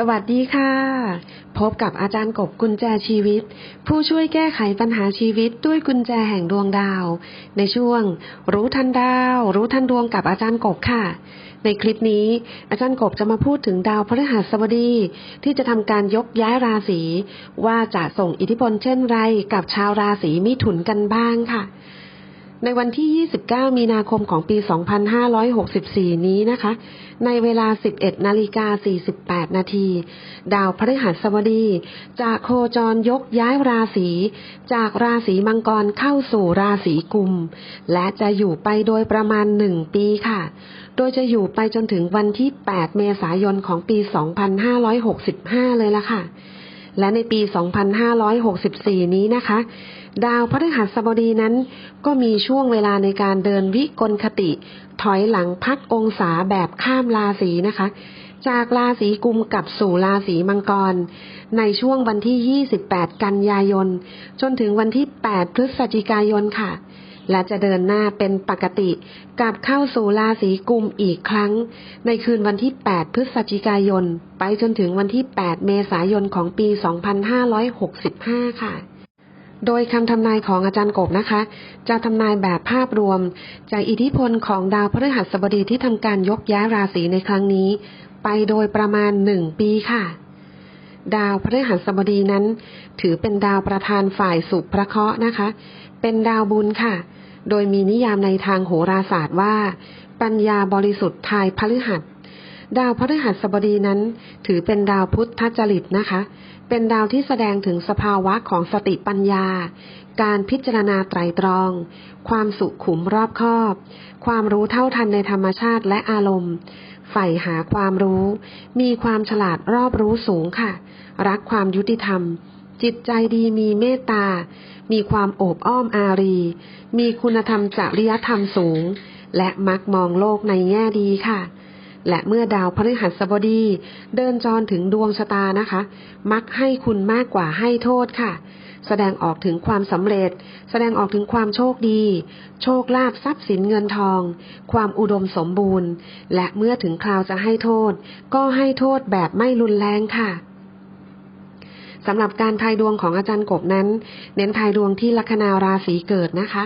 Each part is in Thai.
สวัสดีค่ะ พบกับอาจารย์กบกุญแจชีวิต ผู้ช่วยแก้ไขปัญหาชีวิตด้วยกุญแจแห่งดวงดาว ในช่วง รู้ทันดาว รู้ทันดวงกับอาจารย์กบค่ะ ในคลิปนี้ อาจารย์กบจะมาพูดถึงดาวพฤหัสบดี ที่จะทำการยกย้ายราศีว่าจะส่งอิทธิพลเช่นไรกับชาวราศีมิถุนกันบ้างค่ะ ในวันที่ 29 มีนาคมของปี 2564 นี้นะคะ ในเวลา 11 นาฬิกา 48 นาที ดาวพฤหัสบดีจะโคจรยกย้ายราศี จากราศีมังกรเข้าสู่ราศีกุม และจะอยู่ไปโดยประมาณ 1 ปีค่ะ โดยจะอยู่ไปจนถึงวันที่ 8 เมษายนของปี 2565 เลยละค่ะ และในปี 2564 นี้นะคะ ดาวพฤหัสบดีนั้น ก็มีช่วงเวลาในการเดินวิกลคติ ถอยหลังพักองศาแบบข้ามราศีนะคะ จากราศีกุมกับสู่ราศีมังกร ในช่วงวันที่ 28 กันยายน จนถึงวันที่ 8 พฤศจิกายนค่ะ และจะเดินหน้าเป็นปกติกลับเข้าสู่ราศีกุมอีกครั้ง ในคืนวันที่ 8 พฤศจิกายน ไปจนถึงวันที่ 8 เมษายนของปี 2565 ค่ะโดยคำทำนายของอาจารย์กบนะคะ จะทำนายแบบภาพรวม จากอิทธิพลของดาวพฤหัสบดีที่ทำการยกย้ายราศีในครั้งนี้ ไปโดยประมาณหนึ่งปีค่ะ ดาวพฤหัสบดีนั้น ถือเป็นดาวประธานฝ่ายสุภเคราะห์นะคะ เป็นดาวบุญค่ะ โดยมีนิยามในทางโหราศาสตร์ว่า ปัญญาบริสุทธิ์ทายพฤหัส ดาวพฤหัสบดีนั้น ถือเป็นดาวพุทธจริตนะคะ เป็นดาวที่แสดงถึงสภาวะของสติปัญญา การพิจารณาไตรตรอง ความสุขุมรอบคอบ ความรู้เท่าทันในธรรมชาติและอารมณ์ ใฝ่หาความรู้ มีความฉลาดรอบรู้สูงค่ะ รักความยุติธรรม จิตใจดีมีเมตตา มีความโอบอ้อมอารี มีคุณธรรมจริยธรรมสูง และมักมองโลกในแง่ดีค่ะ และเมื่อดาวพฤหัสบดี เดินจรถึงดวงชะตานะคะ มักให้คุณมากกว่าให้โทษค่ะ แสดงออกถึงความสำเร็จ แสดงออกถึงความโชคดี โชคลาภทรัพย์สินเงินทอง ความอุดมสมบูรณ์ และเมื่อถึงคราวจะให้โทษ ก็ให้โทษแบบไม่รุนแรงค่ะ สำหรับการทายดวงของอาจารย์กบนั้น เน้นทายดวงที่ลัคนาราศีเกิดนะคะ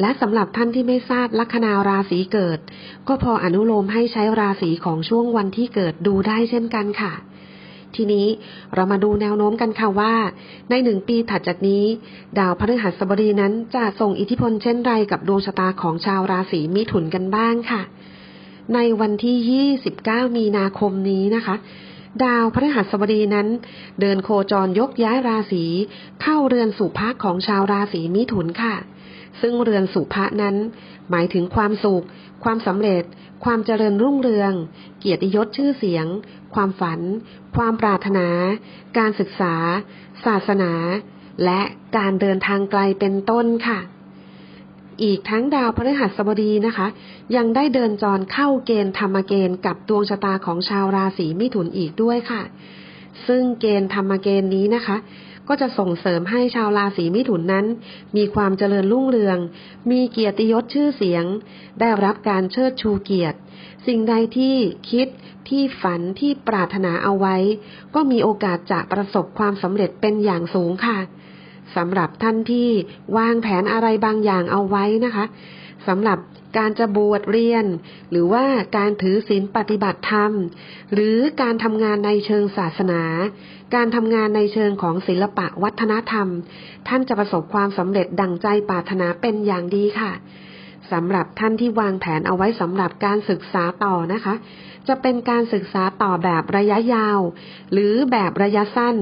และสำหรับท่านที่ไม่ทราบลัคนาราศีเกิด ก็พออนุโลมให้ใช้ราศีของช่วงวันที่เกิดดูได้เช่นกันค่ะ ทีนี้เรามาดูแนวโน้มกันค่ะว่า ในหนึ่งปีถัดจากนี้ ดาวพฤหัสบดีนั้นจะส่งอิทธิพลเช่นไรกับดวงชะตาของชาวราศีมิถุนกันบ้างค่ะ ในวันที่ 29 มีนาคมนี้นะคะ ดาวพฤหัสบดีนั้น เดินโคจรยกย้ายราศีเข้าเรือนสุภะของชาวราศีมิถุนค่ะ ซึ่งเรือนสุภะนั้น หมายถึงความสุข ความสำเร็จ ความเจริญรุ่งเรือง เกียรติยศชื่อเสียง ความฝัน ความปรารถนา การศึกษา ศาสนา และการเดินทางไกลเป็นต้นค่ะ อีกทั้งดาวพฤหัสบดีนะคะ ยังได้เดินจรเข้าเกณฑ์ธรรมเกณฑ์กับดวงชะตาของชาวราศีมิถุนอีกด้วยค่ะ ซึ่งเกณฑ์ธรรมเกณฑ์นี้นะคะ ก็จะส่งเสริมให้ชาวราศีมิถุนนั้น มีความเจริญรุ่งเรือง มีเกียรติยศชื่อเสียง ได้รับการเชิดชูเกียรติ สิ่งใดที่คิดที่ฝันที่ปรารถนาเอาไว้ ก็มีโอกาสจะประสบความสำเร็จเป็นอย่างสูงค่ะ สำหรับท่านที่วางแผนอะไรบางอย่างเอาไว้นะคะสำหรับการจะบวชเรียน หรือว่าการถือศีลปฏิบัติธรรม หรือการทำงานในเชิงศาสนา การทำงานในเชิงของศิลปะวัฒนธรรม ท่านจะประสบความสำเร็จดังใจปรารถนาเป็นอย่างดีค่ะ สำหรับท่านที่วางแผนเอาไว้สำหรับการศึกษาต่อนะคะ จะเป็นการศึกษาต่อแบบระยะยาว หรือแบบระยะสั้น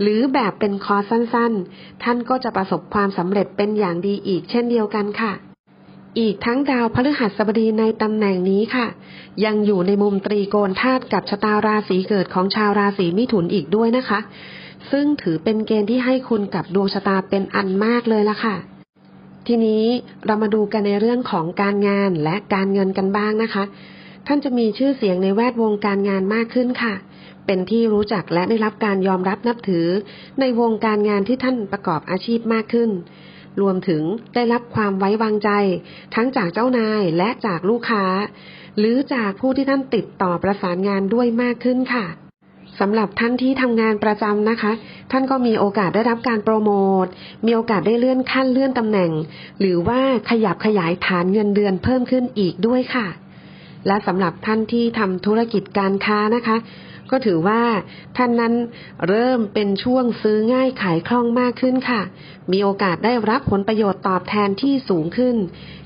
หรือแบบเป็นคอร์สสั้นๆ ท่านก็จะประสบความสำเร็จเป็นอย่างดีอีกเช่นเดียวกันค่ะ อีกทั้งดาวพฤหัสบดีในตำแหน่งนี้ค่ะ ยังอยู่ในมุมตรีโกณธาตุกับชะตาราศีเกิดของชาวราศีมิถุนอีกด้วยนะคะ ซึ่งถือเป็นเกณฑ์ที่ให้คุณกับดวงชะตาเป็นอันมากเลยละค่ะ ทีนี้เรามาดูกันในเรื่องของการงานและการเงินกันบ้างนะคะ ท่านจะมีชื่อเสียงในแวดวงการงานมากขึ้นค่ะ เป็นที่รู้จักและได้รับการยอมรับนับถือ ในวงการงานที่ท่านประกอบอาชีพมากขึ้น รวมถึงได้รับความไว้วางใจ ทั้งจากเจ้านายและจากลูกค้า หรือจากผู้ที่ท่านติดต่อประสานงานด้วยมากขึ้นค่ะ สำหรับท่านที่ทำงานประจำนะคะ ท่านก็มีโอกาสได้รับการโปรโมทมีโอกาสได้เลื่อนขั้นเลื่อนตำแหน่ง หรือว่าขยับขยายฐานเงินเดือนเพิ่มขึ้นอีกด้วยค่ะ และสำหรับท่านที่ทำธุรกิจการค้านะคะ ก็ถือว่าท่านนั้นเริ่มเป็นช่วงซื้อง่ายขายคล่องมากขึ้นค่ะ มีโอกาสได้รับผลประโยชน์ตอบแทนที่สูงขึ้น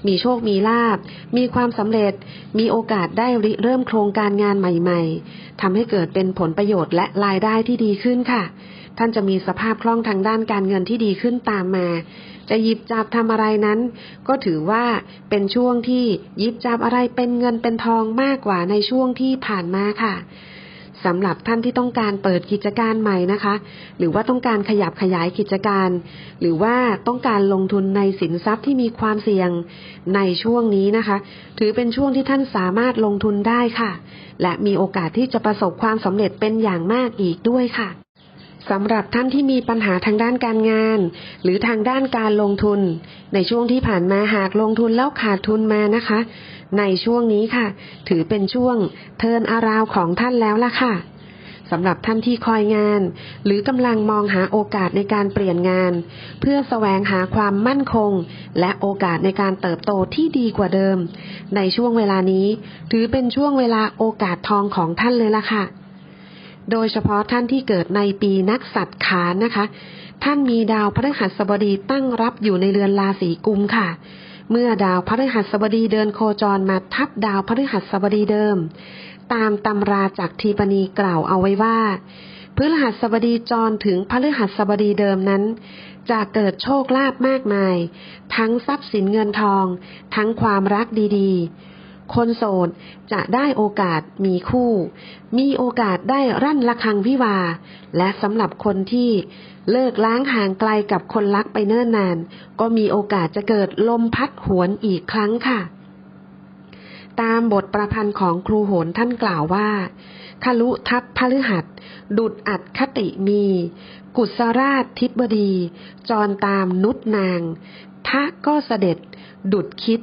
มีโชคมีลาบ มีความสำเร็จ มีโอกาสได้ริเริ่มโครงการงานใหม่ๆทำให้เกิดเป็นผลประโยชน์และรายได้ที่ดีขึ้นค่ะ ท่านจะมีสภาพคล่องทางด้านการเงินที่ดีขึ้นตามมาจะหยิบจับทำอะไรนั้น ก็ถือว่าเป็นช่วงที่หยิบจับอะไรเป็นเงินเป็นทองมากกว่าในช่วงที่ผ่านมาค่ะ สำหรับท่านที่ต้องการเปิดกิจการใหม่นะคะ หรือว่าต้องการขยับขยายกิจการ หรือว่าต้องการลงทุนในสินทรัพย์ที่มีความเสี่ยงในช่วงนี้นะคะ ถือเป็นช่วงที่ท่านสามารถลงทุนได้ค่ะ และมีโอกาสที่จะประสบความสำเร็จเป็นอย่างมากอีกด้วยค่ะ สำหรับท่านที่มีปัญหาทางด้านการงาน หรือทางด้านการลงทุน ในช่วงที่ผ่านมาหากลงทุนแล้วขาดทุนมานะคะ ในช่วงนี้ค่ะ ถือเป็นช่วงเทินอาราวของท่านแล้วล่ะค่ะสำหรับท่านที่คอยงาน หรือกำลังมองหาโอกาสในการเปลี่ยนงาน เพื่อแสวงหาความมั่นคง และโอกาสในการเติบโตที่ดีกว่าเดิม ในช่วงเวลานี้ ถือเป็นช่วงเวลาโอกาสทองของท่านเลยล่ะค่ะ โดยเฉพาะท่านที่เกิดในปีนักสัตว์ขานนะคะ ท่านมีดาวพฤหัสบดีตั้งรับอยู่ในเรือนราศีกุมค่ะ เมื่อดาวพฤหัสบดีเดินโคจรมาทับดาวพฤหัสบดีเดิม ตามตำราจากทีปณีกล่าวเอาไว้ว่าพฤหัสบดีจรถึงพฤหัสบดีเดิมนั้น จะเกิดโชคลาภมากมาย ทั้งทรัพย์สินเงินทอง ทั้งความรักดีๆ คนโสดจะได้โอกาสมีคู่ มีโอกาสได้รั่นระคังวิวา และสำหรับคนที่เลิกล้างห่างไกลกับคนรักไปเนิ่นนาน ก็มีโอกาสจะเกิดลมพัดหวนอีกครั้งค่ะ ตามบทประพันธ์ของครูโหนท่านกล่าวว่าคลุทัพพฤหัส ดุดอัดคติมี กุศราชทิบดี จรตามนุษนางทะก็เสด็จ ดุดคิด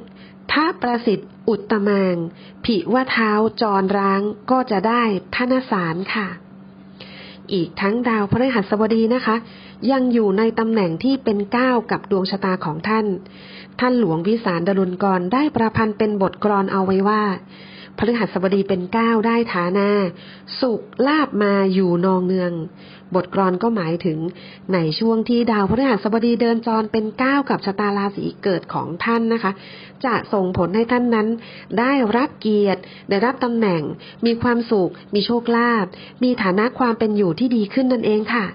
ถ้าประสิทธิ์อุตมางผิว่าเท้าจรร้างก็จะได้ทนสารค่ะ อีกทั้งดาวพฤหัสบดีนะคะ ยังอยู่ในตำแหน่งที่เป็นก้าวกับดวงชะตาของท่าน ท่านหลวงวิสารดลุนกรได้ประพันธ์เป็นบทกรอนเอาไว้ว่า พฤหัสบดีเป็นก้าวได้ฐานา สุขลาบมาอยู่นองเนือง บทกรอนก็หมายถึงในช่วงที่ดาวพฤหัสบดีเดินจรเป็นก้าวกับชะตาราศีเกิดของท่านนะคะ จะส่งผลให้ท่านนั้น ได้รับเกียรติ ได้รับตำแหน่ง มีความสุข มีโชคลาภมีฐานะความเป็นอยู่ที่ดีขึ้นนั่นเองค่ะ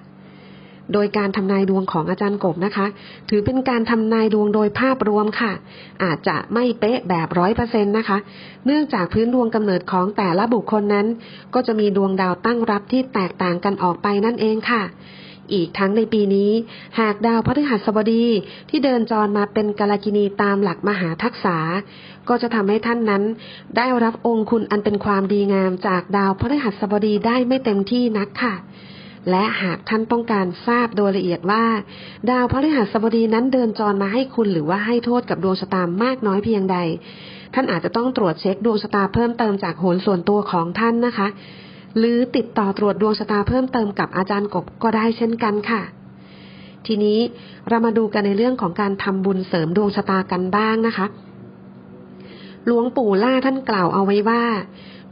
โดยการทำนายดวงของอาจารย์กบนะคะ ถือเป็นการทำนายดวงโดยภาพรวมค่ะ อาจจะไม่เป๊ะแบบร้อยเปอร์เซ็นต์นะคะ เนื่องจากพื้นดวงกำเนิดของแต่ละบุคคลนั้น ก็จะมีดวงดาวตั้งรับที่แตกต่างกันออกไปนั่นเองค่ะอีกทั้งในปีนี้ หากดาวพฤหัสบดีที่เดินจรมาเป็นกาลกินีตามหลักมหาทักษะก็จะทำให้ท่านนั้น ได้รับองค์คุณอันเป็นความดีงามจากดาวพฤหัสบดีได้ไม่เต็มที่นักค่ะ และหากท่านต้องการทราบโดยละเอียดว่า ดาวพฤหัสบดีนั้นเดินจรมาให้คุณหรือว่าให้โทษกับดวงชะตามากน้อยเพียงใด ท่านอาจจะต้องตรวจเช็คดวงชะตาเพิ่มเติมจากโหนส่วนตัวของท่านนะคะ หรือติดต่อตรวจดวงชะตาเพิ่มเติมกับอาจารย์กบก็ได้เช่นกันค่ะ ทีนี้เรามาดูกันในเรื่องของการทำบุญเสริมดวงชะตากันบ้างนะคะหลวงปู่ล่าท่านกล่าวเอาไว้ว่า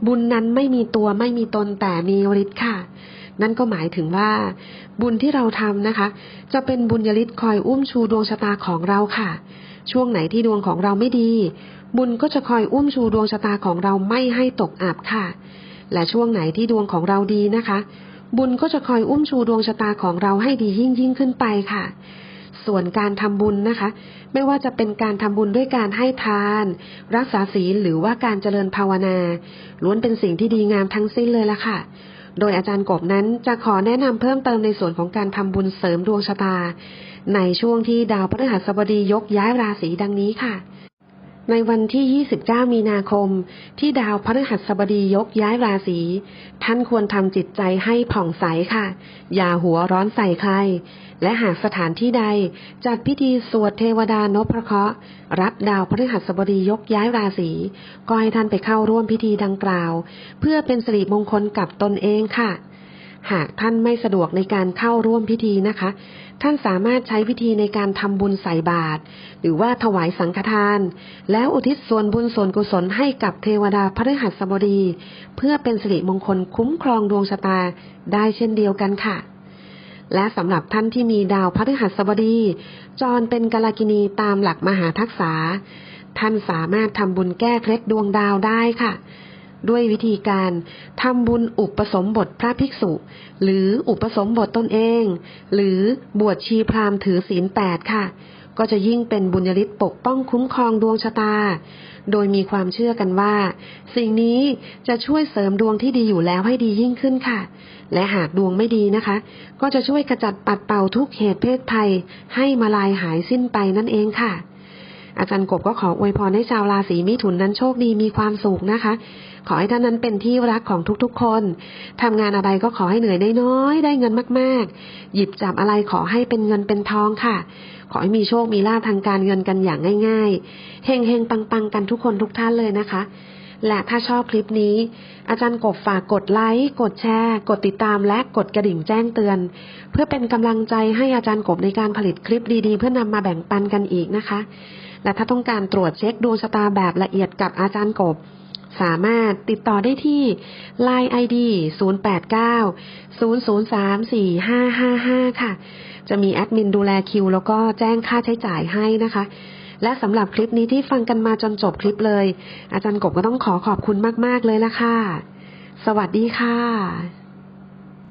บุญนั้นไม่มีตัวไม่มีตนแต่มีฤทธิ์ค่ะ นั่นก็หมายถึงว่า บุญที่เราทำนะคะ จะเป็นบุญยริศคอยอุ้มชูดวงชะตาของเราค่ะ ช่วงไหนที่ดวงของเราไม่ดี บุญก็จะคอยอุ้มชูดวงชะตาของเราไม่ให้ตกอับค่ะ และช่วงไหนที่ดวงของเราดีนะคะ บุญก็จะคอยอุ้มชูดวงชะตาของเราให้ดียิ่งยิ่งขึ้นไปค่ะส่วนการทำบุญนะคะ ไม่ว่าจะเป็นการทำบุญด้วยการให้ทาน รักษาศีลหรือว่าการเจริญภาวนา ล้วนเป็นสิ่งที่ดีงามทั้งสิ้นเลยละค่ะ โดยอาจารย์กบนั้นจะขอแนะนำเพิ่มเติมในส่วนของการทำบุญเสริมดวงชะตา ในช่วงที่ดาวพฤหัสบดียกย้ายราศีดังนี้ค่ะ ในวันที่ 29 มีนาคม ที่ดาวพฤหัสบดียกย้ายราศี ท่านควรทำจิตใจให้ผ่องใสค่ะ อย่าหัวร้อนใส่ใคร และหากสถานที่ใด จัดพิธีสวดเทวดานพเคราะห์รับดาวพฤหัสบดียกย้ายราศี ก็ให้ท่านไปเข้าร่วมพิธีดังกล่าว เพื่อเป็นสิริมงคลกับตนเองค่ะ หากท่านไม่สะดวกในการเข้าร่วมพิธีนะคะ ท่านสามารถใช้วิธีในการทำบุญใส่บาตรหรือว่าถวายสังฆทาน แล้วอุทิศส่วนบุญส่วนกุศลให้กับเทวดาพฤหัสบดี เพื่อเป็นสิริมงคลคุ้มครองดวงชะตาได้เช่นเดียวกันค่ะ และสำหรับท่านที่มีดาวพฤหัสบดี จรเป็นกาลกินีตามหลักมหาทักษะท่านสามารถทำบุญแก้เคล็ดดวงดาวได้ค่ะ ด้วยวิธีการทำบุญอุปสมบทพระภิกษุ หรืออุปสมบทตนเอง หรือบวชชีพราหมณ์ถือศีลแปดค่ะ ก็จะยิ่งเป็นบุญยฤทธิ์ปกป้องคุ้มครองดวงชะตา โดยมีความเชื่อกันว่า สิ่งนี้จะช่วยเสริมดวงที่ดีอยู่แล้วให้ดียิ่งขึ้นค่ะ และหากดวงไม่ดีนะคะ ก็จะช่วยขจัดปัดเป่าทุกเหตุเพศภัย ให้มาลายหายสิ้นไปนั่นเองค่ะอาจารย์กบก็ขออวยพรให้ชาวราศีมิถุนนั้นโชคดีมีความสุขนะคะ ขอให้ท่านนั้นเป็นที่รักของทุกๆ คนทำงานอะไรก็ขอให้เหนื่อยได้น้อยได้เงินมากๆ หยิบจับอะไรขอให้เป็นเงินเป็นทองค่ะ ขอให้มีโชคมีลาภทางการเงินกันอย่างง่ายๆเฮงเฮงปังปังๆ กันทุกคนทุกท่านเลยนะคะและถ้าชอบคลิปนี้ อาจารย์กบฝากกดไลค์ กดแชร์ กดติดตามและกดกระดิ่งแจ้งเตือน เพื่อเป็นกำลังใจให้อาจารย์กบในการผลิตคลิปดีๆ เพื่อนำมาแบ่งปันกันอีกนะคะ และถ้าต้องการตรวจเช็คดวงชะตาแบบละเอียดกับอาจารย์กบ สามารถติดต่อได้ที่ Line ID 089 003 4555 ค่ะ จะมีแอดมินดูแลคิว แล้วก็แจ้งค่าใช้จ่ายให้นะคะ และสำหรับคลิปนี้ที่ฟังกันมาจนจบคลิปเลย อาจารย์กบก็ต้องขอขอบคุณมาก ๆ เลยละค่ะ สวัสดีค่ะ